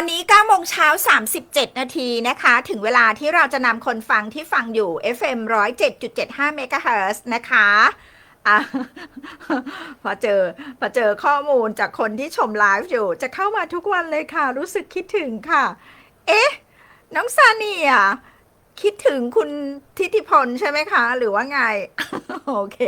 อนนี้9โมงเช้า 37 นาทีนะคะ ถึงเวลาที่เราจะนำคนฟังที่ฟังอยู่ FM 107.75เมกะเฮิรตซ์นะคะอะพอเจอพอเจอข้อมูลจากคนที่ชมไลฟ์อยู่ จะเข้ามาทุกวันเลยค่ะ รู้สึกคิดถึงค่ะ เอ๊ะ น้องซาเนีย คิดถึงคุณทิติพลใช่ไหมคะ หรือว่าไง โอเค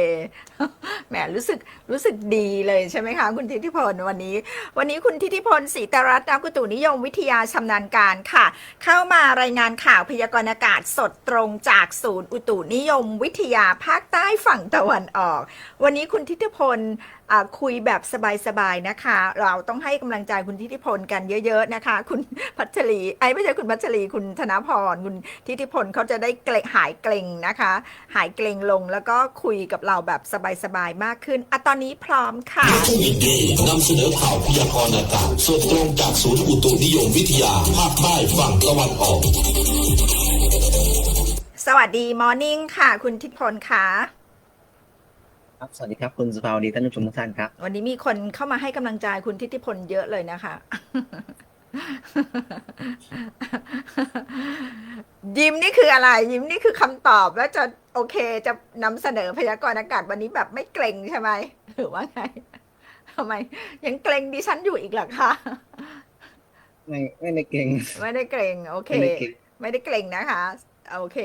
แหมรู้สึกรู้สึกดีเลยใช่ไหมคะ คุณทิติพลวันนี้ วันนี้คุณทิติพลศรีตรัตน์นักอุตุนิยมวิทยาชำนาญการค่ะ เข้ามารายงานข่าวพยากรณ์อากาศสดตรงจากศูนย์อุตุนิยมวิทยาภาคใต้ฝั่งตะวันออก วันนี้คุณทิติพล คุยแบบสบายๆนะคะ เราต้องให้กำลังใจคุณทิติพลกันเยอะๆนะคะ คุณพัชรีไอ้ไม่ใช่คุณพัชรีคุณธนพรคุณทิติพลเขาจะได้เกรงหายเกรงนะคะ หายเกรงลงแล้วก็คุยกับเราแบบสบายๆมากขึ้นอะตอนนี้พร้อมค่ะผู้ยินดีนำเสนอข่าวพยากรณ์อากาศสดตรงจากศูนย์อุตุนิยมวิทยาภาคใต้ฝั่งตะวันออก สวัสดีมอร์นิ่งค่ะ คุณทิติพลค่ะ ครับ สวัสดีครับคุณสุภาวดีท่านผู้ชมทุกท่านครับ วันนี้มีคนเข้ามาให้กำลังใจคุณทิติพลเยอะเลยนะคะ ยิ้มนี่คืออะไร ยิ้มนี่คือคำตอบแล้วจะโอเคจะนำเสนอพยากรณ์อากาศวันนี้แบบไม่เกรงใช่ไหมหรือว่าไงทำไม ยังเกรงดิฉันอยู่อีกเหรอคะ ไม่ไม่ได้เก่ง ไม่ได้เกรง โอเค ไม่ได้เกรง ไม่ได้เกรงนะคะ โอเค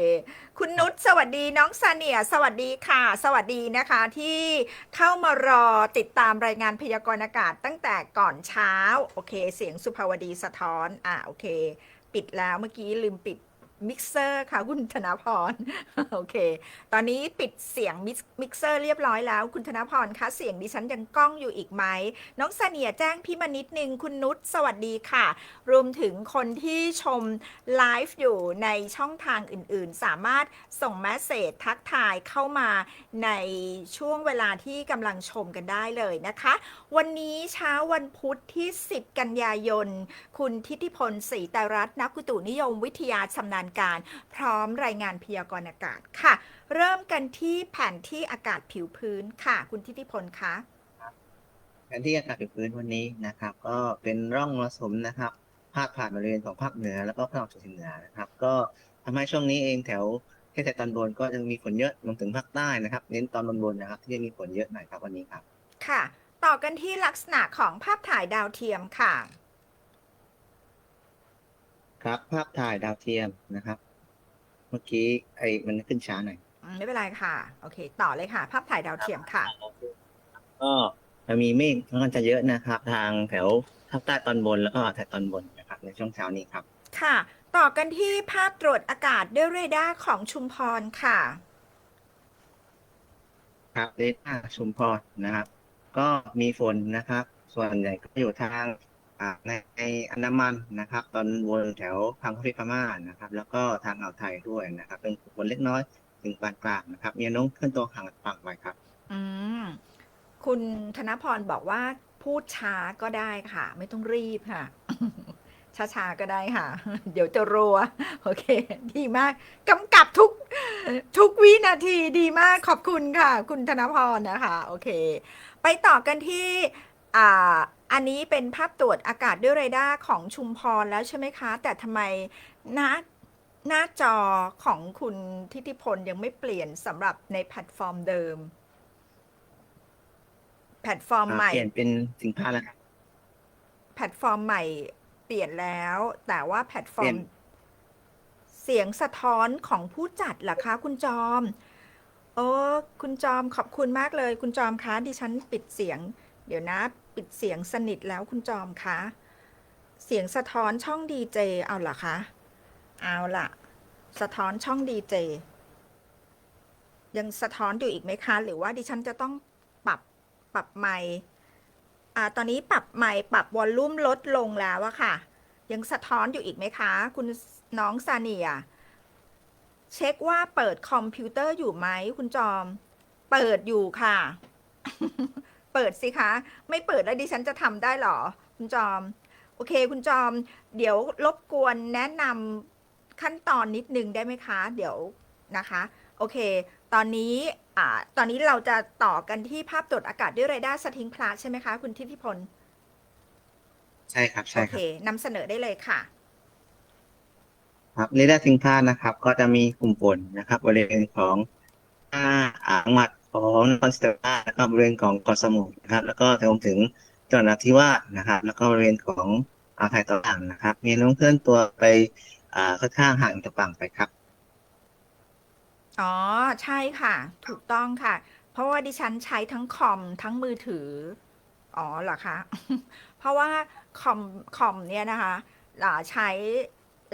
คุณนุชสวัสดีน้องซาเนีย สวัสดีค่ะ สวัสดีนะคะที่เข้ามารอติดตามรายงานพยากรณ์อากาศตั้งแต่ก่อนเช้า โอเค เสียงสุภาวดีสะท้อน อ่าโอเค ปิดแล้วเมื่อกี้ลืมปิด มิกเซอร์ค่ะ คุณธนาพรโอเค ตอนนี้ปิดเสียงมิกเซอร์เรียบร้อยแล้ว คุณธนาพรคะเสียงดิฉันยังก้องอยู่อีกไหม น้องเสนียแจ้งพี่มานิดนึง คุณนุชสวัสดีค่ะ รวมถึงคนที่ชมไลฟ์อยู่ในช่องทางอื่นๆ สามารถส่งแมสเซจทักทายเข้ามาในช่วงเวลาที่กำลังชมกันได้เลยนะคะ วันนี้เช้าวันพุธที่ 10 กันยายน คุณทิติพลศรีตรัตน์นักอุตุนิยมวิทยาชำนาญการ พร้อมรายงานพยากรณ์อากาศค่ะ เริ่มกันที่แผนที่อากาศผิวพื้นค่ะ คุณทิติพลคะแผนที่อากาศพื้นวันนี้นะครับ ก็เป็นร่องมรสุมนะครับพาดผ่านบริเวณของภาคเหนือแล้วก็ภาคตะวันออกเฉียงเหนือนะครับ ก็ทำให้ช่วงนี้เองแถวเทศตอนบนก็จะมีฝนเยอะรวมถึงภาคใต้นะครับ เน้นตอนบนๆนะครับ ที่จะมีฝนเยอะหน่อยครับวันนี้ครับ ค่ะ ต่อกันที่ลักษณะของภาพถ่ายดาวเทียมค่ะ ครับ ภาพถ่ายดาวเทียมนะครับ เมื่อกี้ไอ้มันขึ้นช้าหน่อยอืมไม่เป็นไรค่ะ โอเค ต่อเลยค่ะ ภาพถ่ายดาวเทียมค่ะ ก็จะมีเมฆค่อนข้างจะเยอะนะครับ ทางแถวภาคใต้ตอนบนแล้วก็อ่าวไทยตอนบนนะครับ ในช่วงเช้านี้ครับ ค่ะ ต่อกันที่ภาพตรวจอากาศด้วยเรดาร์ของชุมพรค่ะ ครับเดต้าชุมพรนะครับ ก็มีฝนนะครับ ส่วนใหญ่ก็อยู่ทางอ่า ในอันดามันนะครับ ตอนบนแถวทางประเทศพม่านะครับ แล้วก็ทางอ่าวไทยด้วยนะครับ เป็นฝนเล็กน้อยถึงปานกลางนะครับมีนวโน้มเคลื่อนตัวห่างจากฝั่งไปครับ อืมคุณธนพรบอกว่าพูดช้าก็ได้ค่ะ ไม่ต้องรีบค่ะช้าๆก็ได้ค่ะ เดี๋ยวจะรัว โอเค ดีมากกำกับทุกทุกวินาทีดีมากขอบคุณค่ะ คุณธนพรนะคะ โอเค ไปต่อกันที่อ่า อันนี้เป็นภาพตรวจอากาศด้วยเรดาร์ของชุมพรแล้วใช่ไหมคะ แต่ทำไมหน้าหน้าจอของคุณทิติพลยังไม่เปลี่ยนสำหรับในแพลตฟอร์มเดิม แพลตฟอร์มใหม่ เปลี่ยนเป็นสินค้าแล้วครับแพลตฟอร์มใหม่เปลี่ยนแล้ว แต่ว่าแพลตฟอร์มเปลี่ยนเสียงสะท้อนของผู้จัดเหรอคะ คุณจอม โอ้คุณจอมขอบคุณมากเลย คุณจอมคะดิฉันปิดเสียง เดี๋ยวนะ ปิดเสียงสนิทแล้วคุณจอมคะ เสียงสะท้อนช่องดีเจเอาเหรอคะ เอาล่ะ สะท้อนช่องดีเจยังสะท้อนอยู่อีกไหมคะ หรือว่าดิฉันจะต้องปรับปรับไมค์อ่าตอนนี้ปรับไมค์ปรับวอลลุ่มลดลงแล้วอะค่ะ ยังสะท้อนอยู่อีกไหมคะ คุณน้องซาเนียเช็คว่าเปิดคอมพิวเตอร์อยู่ไหมคุณจอม เปิดอยู่ค่ะ เปิดสิคะ ไม่เปิดแล้วดิฉันจะทำได้เหรอ คุณจอม โอเค คุณจอม เดี๋ยวรบกวนแนะนำขั้นตอนนิดนึงได้ไหมคะ เดี๋ยวนะคะ โอเค ตอนนี้อ่าตอนนี้เราจะต่อกันที่ภาพตรวจอากาศด้วยเรดาร์สทิงพลาสใช่ไหมคะ คุณทิติพล ใช่ครับโอใช่คเครับนำเสนอได้เลยค่ะ ครับในด้านสินค้านะครับ ก็จะมีกลุ่มฝนนะครับบริเวณของอ่าอ่างมัด ของนครศรีธรรมราชแล้วก็บริเวณของเกาะสมุยนะครับ แล้วก็รวมถึงจังหวัดนราธิวาสนะครับ แล้วก็บริเวณของอ่าวไทยตอนล่างนะครับ มีนวโน้มเคลื่อนตัวไปอ่าค่อนข้างห่างจากฝั่งไปครับ อ๋อใช่ค่ะ ถูกต้องค่ะ เพราะว่าดิฉันใช้ทั้งคอมทั้งมือถือ อ๋อเหรอคะเพราะว่าคอมคอมเนี่ยนะคะอ่าใช้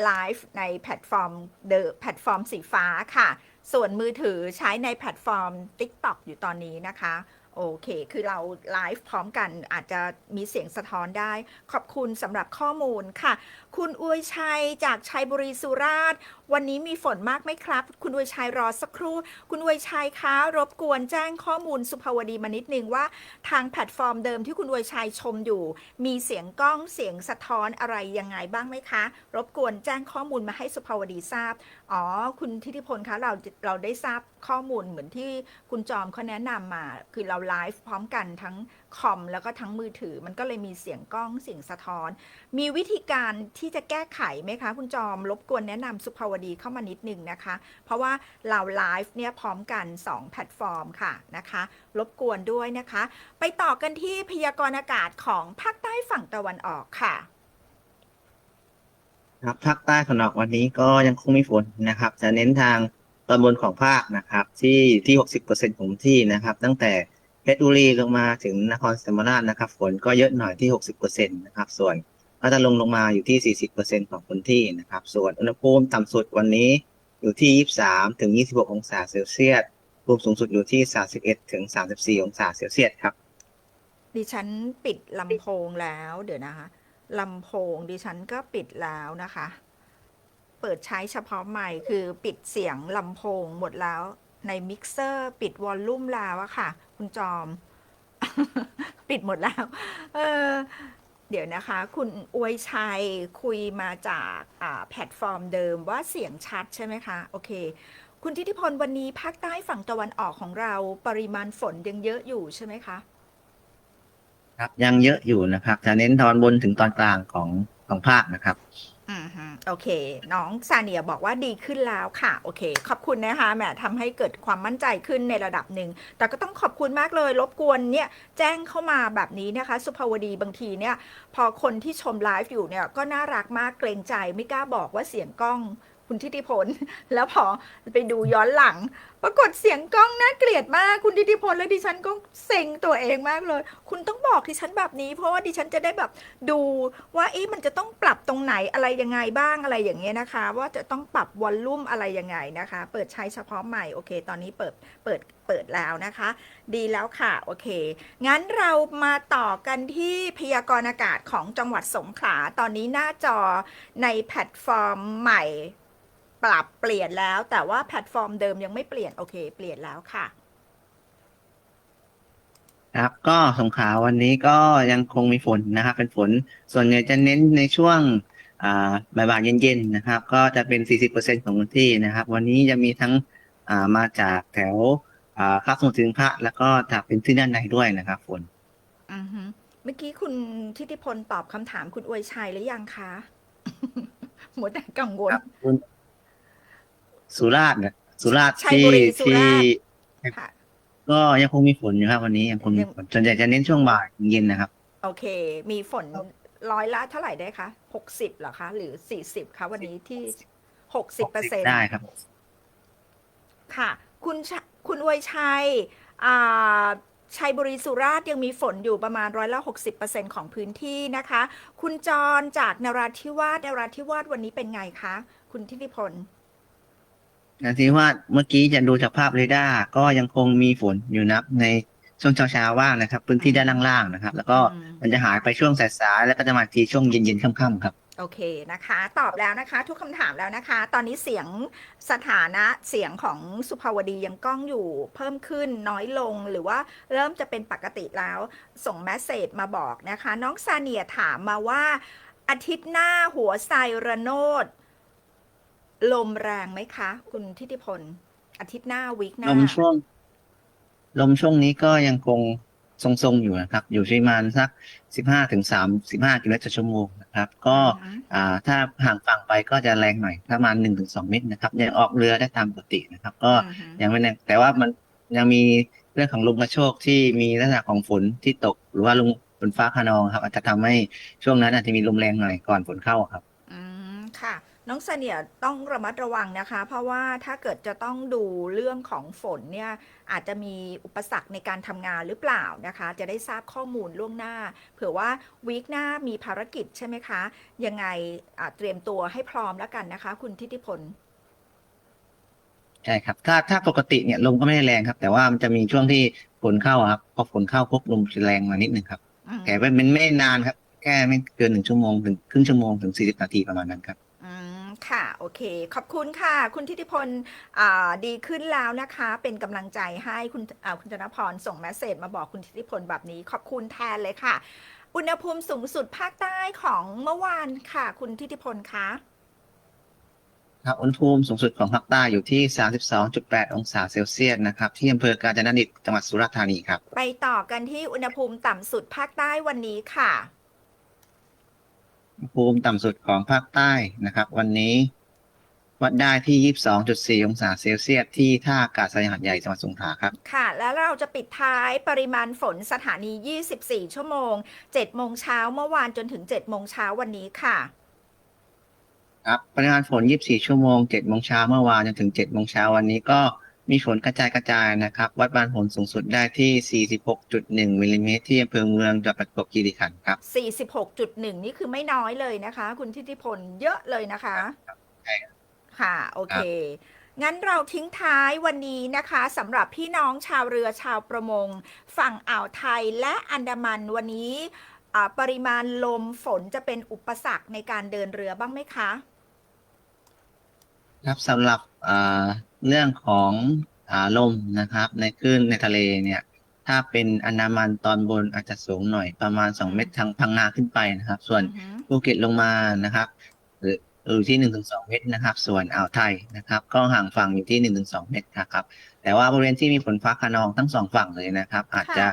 ไลฟ์ในแพลตฟอร์มเดอะแพลตฟอร์มสีฟ้าค่ะ ส่วนมือถือใช้ในแพลตฟอร์ม TikTok อยู่ตอนนี้นะคะ โอเค คือเราไลฟ์พร้อมกันอาจจะมีเสียงสะท้อนได้ ขอบคุณสำหรับข้อมูลค่ะ คุณอวยชัยจากชัยบุรีสุราษฎร์ วันนี้มีฝนมากไหมครับ คุณวยชัยรอสักครู่ คุณวยชัยคะรบกวนแจ้งข้อมูลสุภาวดีมานิดนึงว่า ทางแพลตฟอร์มเดิมที่คุณวยชัยชมอยู่ มีเสียงกล้องเสียงสะท้อนอะไรยังไงบ้างไหมคะ รบกวนแจ้งข้อมูลมาให้สุภาวดีทราบอ๋อคุณทิติพลคะเราเราได้ทราบข้อมูลเหมือนที่คุณจอมเขาแนะนำมา คือเราไลฟ์พร้อมกันทั้งคอมแล้วก็ทั้งมือถือ มันก็เลยมีเสียงกล้องเสียงสะท้อน มีวิธีการที่จะแก้ไขไหมคะ คุณจอมรบกวนแนะนำสุภาวดีดีเข้ามานิดนึงนะคะ เพราะว่าเราไลฟ์เนี่ยพร้อมกัน 2 แพลตฟอร์มค่ะนะคะ รบกวนด้วยนะคะ ไปต่อกันที่พยากรณ์อากาศของภาคใต้ฝั่งตะวันออกค่ะครับภาคใต้ของเราวันนี้ก็ยังคงมีฝนนะครับ จะเน้นทางตอนบนของภาคนะครับ ที่ที่60%ของพื้นของที่นะครับ ตั้งแต่เพชรบุรีลงมาถึงนครศรีธรรมราชนะครับ ฝนก็เยอะหน่อยที่60%นะครับ ส่วน พัทลุงลงมาอยู่ที่ 40%ของพื้นที่นะครับ ส่วนอุณหภูมิต่ำสุดวันนี้อยู่ที่ 23 ถึง 26 องศาเซลเซียสรวมสูงสุดอยู่ที่ 31 ถึง 34 องศาเซลเซียสครับ ดิฉันปิดลำโพงแล้ว เดี๋ยวนะคะลำโพงดิฉันก็ปิดแล้วนะคะ เปิดใช้เฉพาะไมค์คือปิดเสียงลำโพงหมดแล้วในมิกเซอร์ปิดวอลลุ่มแล้วอะค่ะ คุณจอม ปิดหมดแล้ว เออ เดี๋ยวนะคะ คุณอวยชัยคุยมาจากแพลตฟอร์มเดิมว่าเสียงชัดใช่ไหมคะ โอเค คุณทิติพลวันนี้ภาคใต้ฝั่งตะวันออกของเราปริมาณฝนยังเยอะอยู่ใช่ไหมคะครับยังเยอะอยู่นะครับ จะเน้นตอนบนถึงตอนกลางของของภาคนะครับ โอเค น้องซาเนียบอกว่าดีขึ้นแล้วค่ะ โอเค ขอบคุณนะคะแหมทำให้เกิดความมั่นใจขึ้นในระดับหนึ่ง แต่ก็ต้องขอบคุณมากเลย รบกวนเนี่ย แจ้งเข้ามาแบบนี้นะคะ สุภาวดีบางทีเนี่ย พอคนที่ชมไลฟ์อยู่เนี่ย ก็น่ารักมากเกรงใจไม่กล้าบอกว่าเสียงกล้อง คุณทิติพล แล้วพอไปดูย้อนหลัง ปรากฏเสียงกล้องน่าเกลียดมากคุณทิติพลและดิฉันก็เซ็งตัวเองมากเลย คุณต้องบอกดิฉันแบบนี้ เพราะว่าดิฉันจะได้แบบดูว่าเอ๊ะมันจะต้องปรับตรงไหนอะไรยังไงบ้างอะไรอย่างเงี้ยนะคะ ว่าจะต้องปรับวอลลุ่มอะไรยังไงนะคะ เปิดใช้เฉพาะใหม่โอเค ตอนนี้เปิดเปิดเปิดแล้วนะคะ ดีแล้วค่ะโอเค งั้นเรามาต่อกันที่พยากรณ์อากาศของจังหวัดสงขลาตอนนี้หน้าจอในแพลตฟอร์มใหม่ ปรับเปลี่ยนแล้ว แต่ว่าแพลตฟอร์มเดิมยังไม่เปลี่ยน โอเค เปลี่ยนแล้วค่ะ ครับก็สงขลาวันนี้ก็ยังคงมีฝนนะครับ เป็นฝนส่วนใหญ่จะเน้นในช่วงอ่าบ่ายๆเย็นๆนะครับ ก็จะเป็น 40%ของพื้นที่นะครับ วันนี้จะมีทั้งอ่ามาจากแถวอ่าคาบสมุทรถึงพระแล้วก็จากเป็นที่ด้านในด้วยนะครับฝนอือฮึเมื่อกี้คุณทิติพลตอบคำถามคุณอวยชัยหรือยังคะหมดแต่กังวลครับคุณ สุราษฎร์เนี่ยสุราษฎร์ชัยที่บุรีสุที่ราษฎร์ค่ะก็ยังคงมีฝนอยู่ครับวันนี้ยังคงมีฝนส่วนใหญ่จะเน้นช่วงบ่ายถึงเย็นนะครับ โอเค มีฝนร้อยละเท่าไหร่ได้คะหกสิบเหรอคะ หรือสี่สิบคะวันนี้ที่หกสิบเปอร์เซ็นต์ได้ครับ ค่ะ คุณชคุณอวยชัยอ่าชัยบุรีสุราษฎร์ยังมีฝนอยู่ประมาณร้อยละหกสิบเปอร์เซ็นของพื้นที่นะคะ คุณจรจากนราธิวาสนราธิวาสวันนี้เป็นไงคะ คุณทิติพล นาทีว่าเมื่อกี้จะดูจากภาพเรดาร์ก็ยังคงมีฝนอยู่นะในช่วงเช้าๆว่างนะครับ พื้นที่ด้านล่างๆนะครับ แล้วก็อืมมันจะหายไปช่วงสายๆแล้วก็จะมาอีกทีช่วงเย็นๆค่ำๆครับ โอเคนะคะ ตอบแล้วนะคะ ทุกคำถามแล้วนะคะ ตอนนี้เสียงสถานะเสียงของสุภาวดียังก้องอยู่เพิ่มขึ้นน้อยลงหรือว่าเริ่มจะเป็นปกติแล้ว ส่งแมสเซจมาบอกนะคะ น้องซาเนียถามมาว่าอาทิตย์หน้าหัวไซระโนด ลมแรงไหมคะ คุณทิติพล อาทิตย์หน้าวิกหน้า ลมช่วง ลมช่วงนี้ก็ยังคงทรงๆอยู่นะครับ อยู่ที่ประมาณสักสิบห้าถึงสามสิบห้ากิโลเมตรต่อชั่วโมงนะครับ ก็อือฮึอ่าถ้าห่างฝั่งไปก็จะแรงหน่อยประมาณหนึ่งถึงสองเมตรนะครับยังออกเรือได้ตามปกตินะครับ ก็อือฮึยังไม่แน่แต่ว่ามันยังมีเรื่องของลมกระโชกที่มีลักษณะของฝนที่ตก หรือว่าลมฝนฟ้าคะนองครับ อาจจะทำให้ช่วงนั้นอาจจะมีลมแรงหน่อยก่อนฝนเข้าครับอืมค่ะ น้องเสนียต้องระมัดระวังนะคะ เพราะว่าถ้าเกิดจะต้องดูเรื่องของฝนเนี่ยอาจจะมีอุปสรรคในการทำงานหรือเปล่านะคะ จะได้ทราบข้อมูลล่วงหน้า เผื่อว่าวีคหน้ามีภารกิจใช่ไหมคะ ยังไงอ่าเตรียมตัวให้พร้อมแล้วกันนะคะ คุณทิติพลใช่ครับ ถ้าถ้าปกติเนี่ยลมก็ไม่ได้แรงครับ แต่ว่ามันจะมีช่วงที่ฝนเข้าอะครับพอฝนเข้าปุ๊บลมจะแรงมานิดหนึ่งครับอืมแต่ว่ามันไม่นานครับ แค่ไม่เกินหนึ่งชั่วโมงถึงครึ่งชั่วโมงถึงสี่สิบนาทีประมาณนั้นครับอืม ค่ะ โอเค ขอบคุณค่ะ คุณทิติพลอ่าดีขึ้นแล้วนะคะ เป็นกำลังใจให้คุณอ่าคุณธนพรส่งแมสเซจมาบอกคุณทิติพลแบบนี้ ขอบคุณแทนเลยค่ะ อุณหภูมิสูงสุดภาคใต้ของเมื่อวานค่ะ คุณทิติพลคะครับอุณหภูมิสูงสุดของภาคใต้อยู่ที่ 32.8 องศาเซลเซียสนะครับที่อำเภอกาญจนดิตจังหวัดสุราษฎร์ธานีครับ ไปต่อกันที่อุณหภูมิต่ำสุดภาคใต้วันนี้ค่ะอุณห ภูมิต่ำสุดของภาคใต้นะครับ วันนี้ วัดได้ที่ 22.4 องศาเซลเซียสที่ท่าอากาศยานหาดใหญ่จังหวัดสงขลาครับ ค่ะ แล้วเราจะปิดท้ายปริมาณฝนสถานี 24 ชั่วโมง 7 โมงเช้าเมื่อวานจนถึง 7 โมงเช้าวันนี้ค่ะ ครับปริมาณฝน 24 ชั่วโมง 7 โมงเช้าเมื่อวานจนถึง 7 โมงเช้าวันนี้ก็ มีฝนกระจายกระจายนะครับ วัดบานฝนสูงสุดได้ที่ 46.1มิลลิเมตรที่อำเภอเมืองจังหวัดประจวบคีรีขันธ์ครับ 46.1 นี่คือไม่น้อยเลยนะคะ คุณทิติพลเยอะเลยนะคะใช่ครับค่ะ โอเค งั้นเราทิ้งท้ายวันนี้นะคะสำหรับพี่น้องชาวเรือชาวประมง ฝั่งอ่าวไทยและอันดามันวันนี้อ่าปริมาณลมฝนจะเป็นอุปสรรคในการเดินเรือบ้างไหมคะ ครับสำหรับอ่า เรื่องของอ่าลมนะครับ ในคลื่นในทะเลเนี่ย ถ้าเป็นอันดามันตอนบนอาจจะสูงหน่อยประมาณ 2 เมตรทางพังงาขึ้นไปนะครับ ส่วนอือหือภูเก็ตลงมานะครับหรืออยู่ที่หนึ่งถึงสองเมตรนะครับ ส่วนอ่าวไทยนะครับก็ห่างฝั่งอยู่ที่หนึ่งถึงสองเมตรนะครับ แต่ว่าบริเวณที่มีฝนฟ้าคะนองทั้งสองฝั่งเลยนะครับ อาจจะค่ะ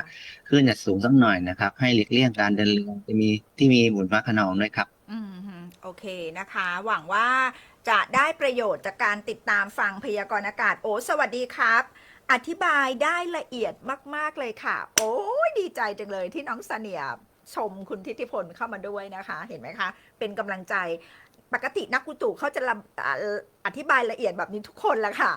คลื่นจะสูงสักหน่อยนะครับ ให้หลีกเลี่ยงการเดินเรือจะมีที่มีฝนฟ้าคะนองด้วยครับ อืมฮึโอเคนะคะ หวังว่า จะได้ประโยชน์จากการติดตามฟังพยากรณ์อากาศโอ้สวัสดีครับ อธิบายได้ละเอียดมาก ๆ เลยค่ะ โอ้ยดีใจจังเลยที่น้องเสนียชมคุณทิติพลเข้ามาด้วยนะคะ เห็นไหมคะ เป็นกำลังใจปกตินักกุตุเขาจะอธิบายละเอียดแบบนี้ทุกคนแหละค่ะ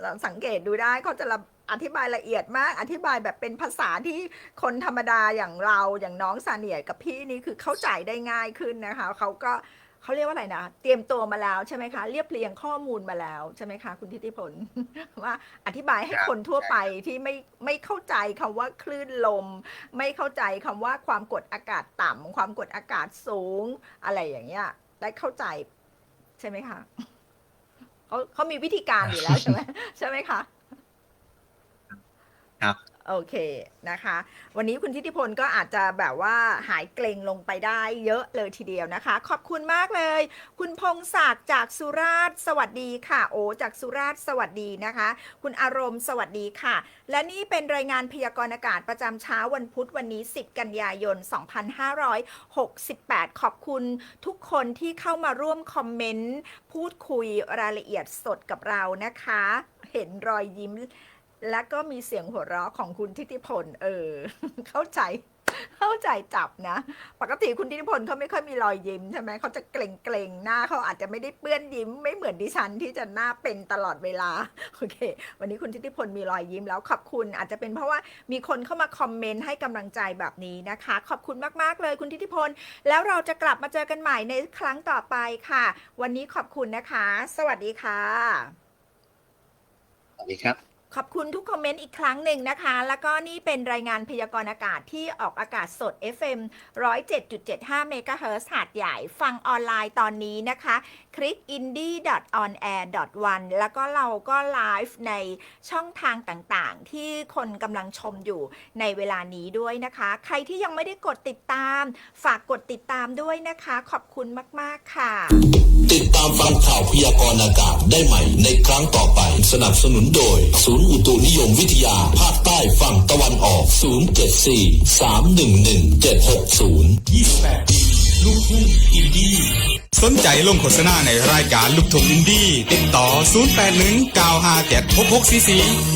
เราสังเกตดูได้เขาจะอธิบายละเอียดมาก อธิบายแบบเป็นภาษาที่คนธรรมดาอย่างเราอย่างน้องซาเนียกับพี่นี่คือเข้าใจได้ง่ายขึ้นนะคะ เขาก็ เขาเรียกว่าอะไรนะ เตรียมตัวมาแล้วใช่ไหมคะ เรียบเรียงข้อมูลมาแล้วใช่ไหมคะคุณทิติพล ว่าอธิบายให้ครับคนทั่วไปที่ไม่ไม่เข้าใจคำว่าคลื่นลม ไม่เข้าใจคำว่าความกดอากาศต่ำความกดอากาศสูง อะไรอย่างเงี้ยได้เข้าใจใช่ไหมคะเขาเขามีวิธีการอยู่แล้วใช่ไหมใช่ไหมคะครับ โอเคนะคะ วันนี้คุณทิติพลก็อาจจะแบบว่าหายเกรงลงไปได้เยอะเลยทีเดียวนะคะ ขอบคุณมากเลย คุณพงศักดิ์จากสุราษฎร์สวัสดีค่ะ โอจากสุราษฎร์สวัสดีนะคะ คุณอารมณ์สวัสดีค่ะ และนี่เป็นรายงานพยากรณ์อากาศประจำเช้าวันพุธวันนี้ 10 กันยายน 2568 ขอบคุณทุกคนที่เข้ามาร่วมคอมเมนต์พูดคุยรายละเอียดสดกับเรานะคะ เห็นรอยยิ้ม และก็มีเสียงหัวเราะของคุณทิติพล เออ เข้าใจเข้าใจจับนะ ปกติคุณทิติพลเขาไม่ค่อยมีรอยยิ้มใช่ไหมเขาจะเกรงเกรงๆหน้าเขาอาจจะไม่ได้เปื้อนยิ้ม ไม่เหมือนดิฉันที่จะหน้าเป็นตลอดเวลาโอเค วันนี้คุณทิติพลมีรอยยิ้มแล้วขอบคุณ อาจจะเป็นเพราะว่ามีคนเข้ามาคอมเมนต์ให้กำลังใจแบบนี้นะคะ ขอบคุณมากๆเลยคุณทิติพล แล้วเราจะกลับมาเจอกันใหม่ในครั้งต่อไปค่ะ วันนี้ขอบคุณนะคะ สวัสดีค่ะ สวัสดีครับ ขอบคุณทุกคอมเมนต์อีกครั้งหนึ่งนะคะ แล้วก็นี่เป็นรายงานพยากรณ์อากาศที่ออกอากาศสด FM 107.75เมกะเฮิรตซ์หาดใหญ่ ฟังออนไลน์ตอนนี้นะคะ คลิก indie.onair.one แล้วก็เราก็ไลฟ์ในช่องทางต่างๆ ที่คนกำลังชมอยู่ในเวลานี้ด้วยนะคะ ใครที่ยังไม่ได้กดติดตาม ฝากกดติดตามด้วยนะคะ ขอบคุณมาก ๆ ค่ะติดตามฟังข่าวพยากรณ์อากาศได้ใหม่ในครั้งต่อไป สนับสนุนโดยศูนย์นย์อุตุนิยมวิทยา ภาคใต้ฝั่งตะวันออก 074 311 760 28ปีลูกทุ่งอินดี้สนใจลงโฆษณาในรายการลูกทุ่งอินดี้ติดต่อ 0819576644